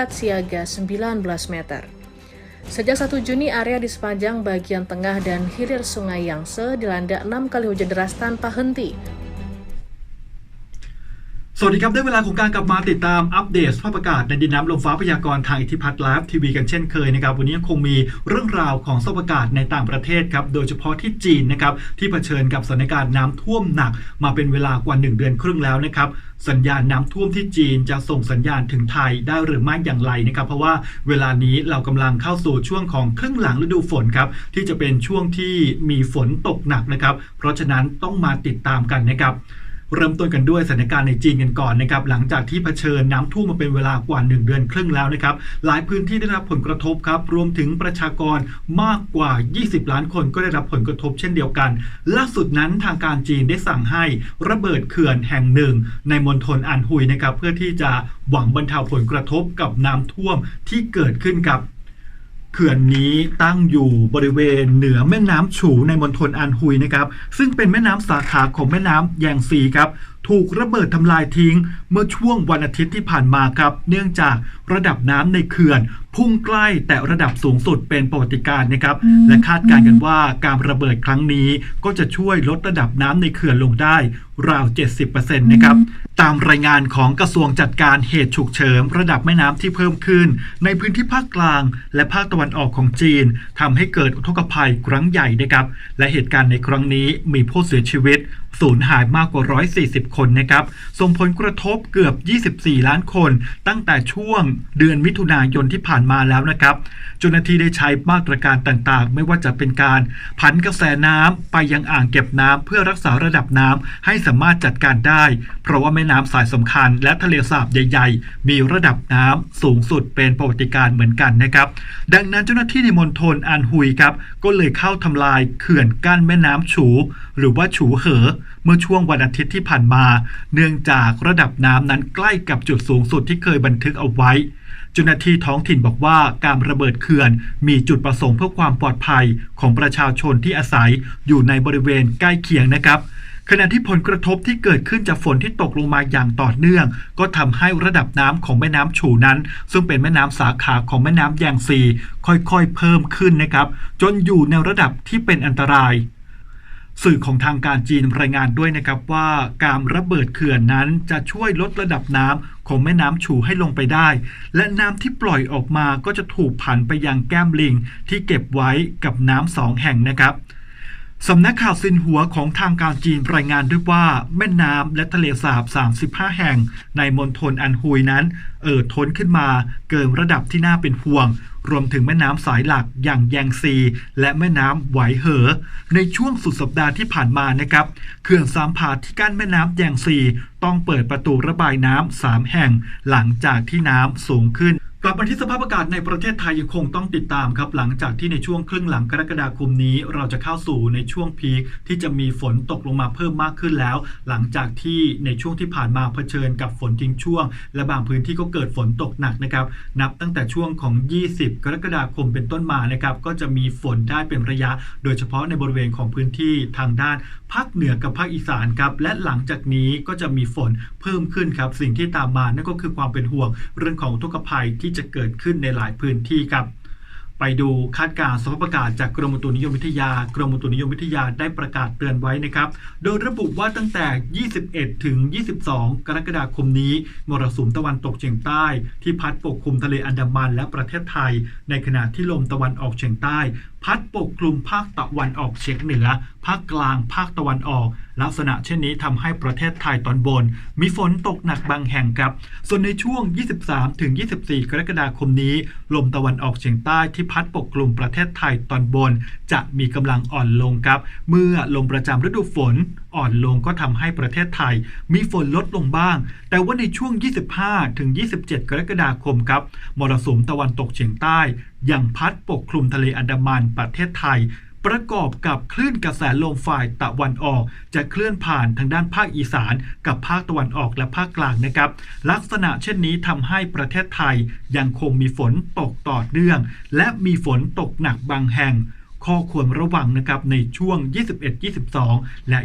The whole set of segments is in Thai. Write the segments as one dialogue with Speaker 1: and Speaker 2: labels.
Speaker 1: tingkat siaga 19 meter. Sejak 1 Juni, area di sepanjang bagian tengah dan hilir sungai Yangtze dilanda 6 kali hujan deras tanpa henti.
Speaker 2: สวัสดีครับ ได้เวลาของการกลับมาติดตามอัปเดตสภาพอากาศในดินน้ำลมฟ้าพยากรณ์ทางอิทธิพัฒน์ไลฟ์ทีวีกันเช่นเคยนะครับ วันนี้ยังคงมีเรื่องราวของสภาพอากาศในต่างประเทศครับ โดยเฉพาะที่จีนนะครับ ที่เผชิญกับสถานการณ์น้ำท่วมหนัก มาเป็นเวลากว่า 1 เดือนครึ่งแล้วนะครับสัญญาณน้ำท่วมที่จีนจะส่งสัญญาณถึงไทยได้หรือไม่อย่างไรนะครับ เพราะว่าเวลานี้เรากำลังเข้าสู่ช่วงของครึ่งหลังฤดูฝนครับที่จะเป็นช่วงที่มีฝนตกหนักนะครับ เพราะฉะนั้นต้องมาติดตามกันนะครับ เริ่มต้นกันด้วยสถานการณ์ในจีนกันก่อนนะครับหลังจากที่เผชิญน้ำท่วมมาเป็นเวลากว่า 1 เดือนครึ่งแล้วนะครับหลายพื้นที่ได้รับผลกระทบครับรวมถึงประชากรมากกว่า 20 ล้านคนก็ได้รับผลกระทบเช่นเดียวกัน ล่าสุดนั้นทางการจีนได้สั่งให้ระเบิดเขื่อนแห่งหนึ่ง ในมณฑลอันฮุยนะครับเพื่อที่จะหวังบรรเทาผลกระทบกับน้ำท่วมที่เกิดขึ้นกับ เขื่อนนี้ตั้งอยู่บริเวณเหนือแม่น้ำฉูในมณฑลอันฮุยนะครับ ซึ่งเป็นแม่น้ำสาขาของแม่น้ำแยงซีครับถูกระเบิดทำลายทิ้ง เมื่อช่วงวันอาทิตย์ที่ผ่านมาครับ เนื่องจากระดับน้ำในเขื่อน พุ่งใกล้แต่ระดับสูงสุดเป็นประวัติการณ์นะครับ และคาดการณ์กันว่าการระเบิดครั้งนี้ก็จะช่วยลดระดับน้ำในเขื่อนลงได้ราว 70%นะครับ ตามรายงานของกระทรวงจัดการเหตุฉุกเฉินระดับแม่น้ำที่เพิ่มขึ้น ในพื้นที่ภาคกลาง และภาคตะวันออกของจีนทำให้เกิดอุทกภัยครั้งใหญ่นะครับ และเหตุการณ์ในครั้งนี้มีผู้เสียชีวิตสูญหายมากกว่า 140คนนะครับ ส่งผลกระทบเกือบ 24 ล้านคน ตั้งแต่ช่วงเดือนมิถุนายนที่ผ่านมาแล้วนะครับเจ้าหน้าที่ได้ใช้มาตรการต่างๆ ไม่ว่าจะเป็นการผันกระแสน้ำไปยังอ่างเก็บน้ำเพื่อรักษาระดับน้ำให้สามารถจัดการได้ เพราะว่าแม่น้ำสายสำคัญ และทะเลสาบใหญ่ ๆ มีระดับน้ำสูงสุดเป็นประวัติการเหมือนกันนะครับ ดังนั้นเจ้าหน้าที่ในมณฑลอันฮุยครับก็เลยเข้าทำลายเขื่อนกั้นแม่น้ำฉู หรือว่าฉูเหอเมื่อช่วงวันอาทิตย์ที่ผ่านมา เนื่องจากระดับน้ำนั้นใกล้กับจุดสูงสุดที่เคยบันทึกเอาไว้เจ้าหน้าที่ท้องถิ่นบอกว่าการระเบิดเขื่อน มีจุดประสงค์เพื่อความปลอดภัยของประชาชนที่อาศัยอยู่ในบริเวณใกล้เคียงนะครับขณะที่ผลกระทบที่เกิดขึ้นจากฝนที่ตกลงมาอย่างต่อเนื่อง ก็ทำให้ระดับน้ำของแม่น้ำฉูนั้น ซึ่งเป็นแม่น้ำสาขาของแม่น้ำแยงซีค่อยๆ เพิ่มขึ้นนะครับ จนอยู่ในระดับที่เป็นอันตราย สื่อของทางการจีนรายงานด้วยนะครับว่าการระเบิดเขื่อนนั้นจะช่วยลดระดับน้ำของแม่น้ำฉูให้ลงไปได้ และน้ำที่ปล่อยออกมาก็จะถูกผันไปยังแก้มลิงที่เก็บไว้กับน้ำสองแห่งนะครับสำนักข่าวซินหัวของทางการจีนรายงานด้วยว่า แม่น้ำและทะเลสาบ 35 แห่ง ในมณฑลอันฮุยนั้น เอ่อท้นขึ้นมาเกินระดับที่น่าเป็นห่วง รวมถึงแม่น้ำสายหลักอย่างแยงซี และแม่น้ำไหวเหอ ในช่วงสุดสัปดาห์ที่ผ่านมานะครับเขื่อนสามผาที่กั้นแม่น้ำแยงซี ต้องเปิดประตูระบายน้ำสามแห่ง หลังจากที่น้ำสูงขึ้น กลับมาที่สภาพอากาศในประเทศไทยยังคงต้องติดตามครับ หลังจากที่ในช่วงครึ่งหลังกรกฎาคมนี้ เราจะเข้าสู่ในช่วงพีคที่จะมีฝนตกลงมาเพิ่มมากขึ้นแล้ว หลังจากที่ในช่วงที่ผ่านมาเผชิญกับฝนทิ้งช่วง และบางพื้นที่ก็เกิดฝนตกหนักนะครับ นับตั้งแต่ช่วงของ 20 กรกฎาคมเป็นต้นมานะครับก็จะมีฝนได้เป็นระยะ โดยเฉพาะในบริเวณของพื้นที่ทางด้านภาคเหนือกับภาคอีสานครับและหลังจากนี้ก็จะมีฝนเพิ่มขึ้นครับสิ่งที่ตามมานั่นก็คือความเป็นห่วงเรื่องของอุกภัยที่จะเกิดขึ้นในหลายพื้นที่ครับ ไปดูคาดการณ์สภาพอากาศจากกรมอุตุนิยมวิทยา กรมอุตุนิยมวิทยาได้ประกาศเตือนไว้นะครับ โดยระบุว่าตั้งแต่ 21 ถึง 22 กรกฎาคมนี้ มรสุมตะวันตกเฉียงใต้ ที่พัดปกคลุมทะเลอันดามันและประเทศไทย ในขณะที่ลมตะวันออกเฉียงใต้ พัดปกคลุมภาคตะวันออกเฉียงเหนือ ภาคกลาง ภาคตะวันออก ลักษณะเช่นนี้ทำให้ประเทศไทยตอนบน มีฝนตกหนักบางแห่งครับ ส่วนในช่วง 23 ถึง 24 กรกฎาคมนี้ ลมตะวันออกเฉียงใต้ที่พัดปกคลุมประเทศไทยตอนบน จะมีกำลังอ่อนลงครับ เมื่อลมประจำฤดูฝนอ่อนลงก็ทำให้ประเทศไทย มีฝนลดลงบ้าง แต่ว่าในช่วง 25 ถึง 27 กรกฎาคมครับมรสุมตะวันตกเฉียงใต้ยังพัดปกคลุมทะเลอันดามันประเทศไทย ประกอบกับคลื่นกระแสลมฝ่ายตะวันออก จะเคลื่อนผ่านทางด้านภาคอีสาน กับภาคตะวันออกและภาคกลางนะครับ ลักษณะเช่นนี้ทำให้ประเทศไทยยังคงมีฝนตกต่อเนื่อง และมีฝนตกหนักบางแห่ง ข้อควรระวังนะครับในช่วง 21 22 และ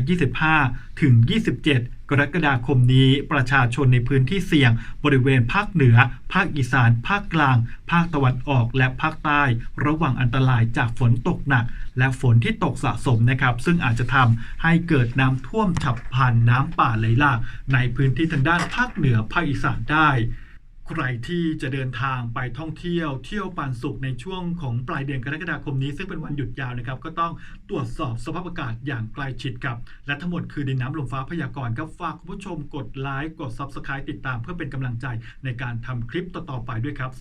Speaker 2: 25 ถึง 27กรกฎาคมนี้ประชาชนในพื้นที่เสี่ยง บริเวณภาคเหนือ ภาคอีสาน ภาคกลาง ภาคตะวันออกและภาคใต้ ระวังอันตรายจากฝนตกหนัก และฝนที่ตกสะสมนะครับ ซึ่งอาจจะทำให้เกิดน้ำท่วมฉับพลันน้ำป่าไหลหลากในพื้นที่ทางด้านภาคเหนือภาคอีสานได้ ใครที่จะเดินทางไปท่องเที่ยว เที่ยวปันสุขในช่วงของปลายเดือนกรกฎาคมนี้ ซึ่งเป็นวันหยุดยาวนะครับ ก็ต้องตรวจสอบสภาพอากาศอย่างใกล้ชิดกับ และทั้งหมดคือดินน้ำลมฟ้าพยากรณ์ครับ ฝากคุณผู้ชมกดไลค์กด Subscribe ติดตามเพื่อเป็นกำลังใจในการทำคลิปต่อๆไปด้วยครับ